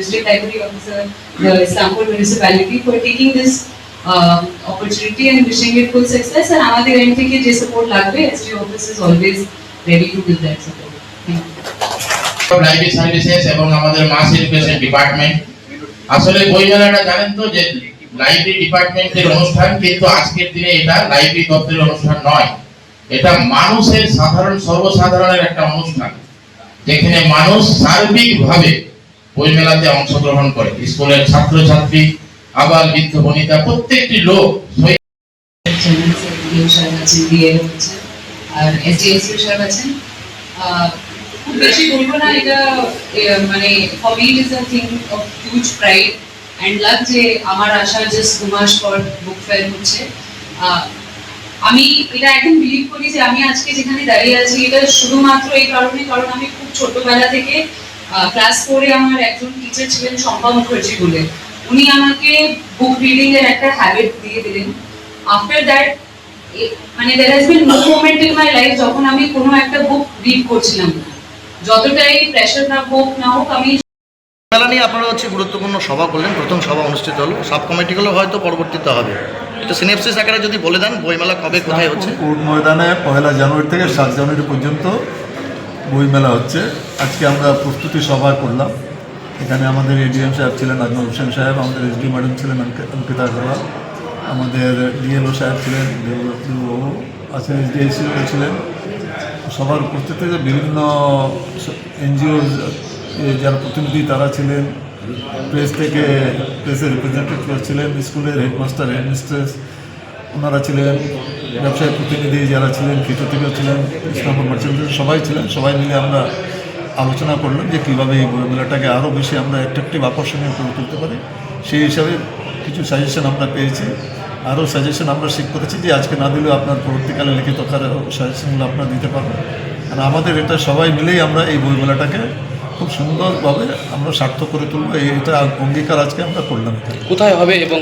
district library officer, the Islampur municipality for taking this uh, opportunity and wishing it full success. And আমাদের end থেকে যে support লাগবে, SG office is always ready to give that support. Thank you. Library services এবং আমাদের মাস education department আসলে বইমেলাটা জানেন তো যে লাইব্রেরি ডিপার্টমেন্টের অনুষ্ঠান কিন্তু আজকের দিনে এটা লাইব্রেরি দপ্তরের অনুষ্ঠান নয় এটা মানুষের সাধারণ সর্বসাধারণের একটা অনুষ্ঠান যেখানে মানুষ সার্বিকভাবে বইমেলাতে অংশগ্রহণ করে। স্কুলের ছাত্রছাত্রী, আবার বৃদ্ধ বনিতা, প্রত্যেকটি লোক আর সাহেব আছেন। খুব বেশি বলব না, এটা মানে is thing of huge pride and love যে আমার আশা জাস্ট দু মাস পর বুক ফেয়ার হচ্ছে। আমি এটা একদম বিলিভ করি যে আমি আজকে যেখানে দাঁড়িয়ে আছি, এটা শুধুমাত্র এই কারণে, কারণ আমি খুব ছোটবেলা থেকে ক্লাস ফোরে আমার একজন টিচার ছিলেন শম্পা মুখার্জি বলে। উনি আমাকে বুক রিডিং এর একটা হ্যাবিট দিয়ে দিলেন। আফটার দ্যাট মানে there has been no moment in my life যখন আমি কোনো একটা বুক রিড করছিলাম। যতটাই প্রেশার না হোক না হোক আমি মেলা নিয়ে আপনারা হচ্ছে গুরুত্বপূর্ণ সভা করলেন প্রথম সভা অনুষ্ঠিত হলো। সাব কমিটিগুলো হয়তো পরবর্তীতে হবে। তো সিনেপসিস আকারে যদি বলে দেন বইমেলা কবে কোথায় হচ্ছে? কোর্ট ময়দানে পয়লা জানুয়ারি থেকে সাত জানুয়ারি পর্যন্ত বইমেলা হচ্ছে। আজকে আমরা প্রস্তুতি সভা করলাম। এখানে আমাদের এডিএম সাহেব ছিলেন, আজমল হোসেন সাহেব, আমাদের এসডি ম্যাডাম ছিলেন, অঙ্কি- অঙ্কিতা আগরওয়াল, আমাদের ডিএলও সাহেব ছিলেন দেববাবু আছেন এসডিএসি ছিলেন। সবার উপস্থিতিতে বিভিন্ন এনজিও যারা প্রতিনিধি তারা ছিলেন। প্রেস থেকে প্রেসের রিপ্রেজেন্টেটিভ ছিলেন, স্কুলের হেডমাস্টার হেডমিস্ট্রেস ওনারা ছিলেন ব্যবসায়ী প্রতিনিধি যারা ছিলেন থেকেও ছিলেন ইসলামপুর মার্চেন্ট সবাই ছিলেন। সবাই মিলে আমরা আলোচনা করলাম যে কীভাবে এই মেলাটাকে আরও বেশি আমরা অ্যাট্রাকটিভ আকর্ষণীয় করে তুলতে পারি। সেই হিসাবে কিছু সাজেশন আমরা পেয়েছি। আরও সাজেশন আমরা শিখ করেছি যে আজকে না দিলেও আপনার পরবর্তীকালে লিখিত সাজেশনগুলো আপনারা দিতে পারবেন। আর আমাদের এটা সবাই মিলেই আমরা এই বইমেলাটাকে খুব সুন্দরভাবে আমরা সার্থক করে তুলবো। এটা অঙ্গীকার আজকে আমরা করলাম। কোথায় হবে এবং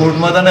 কোর্ট ময়দানে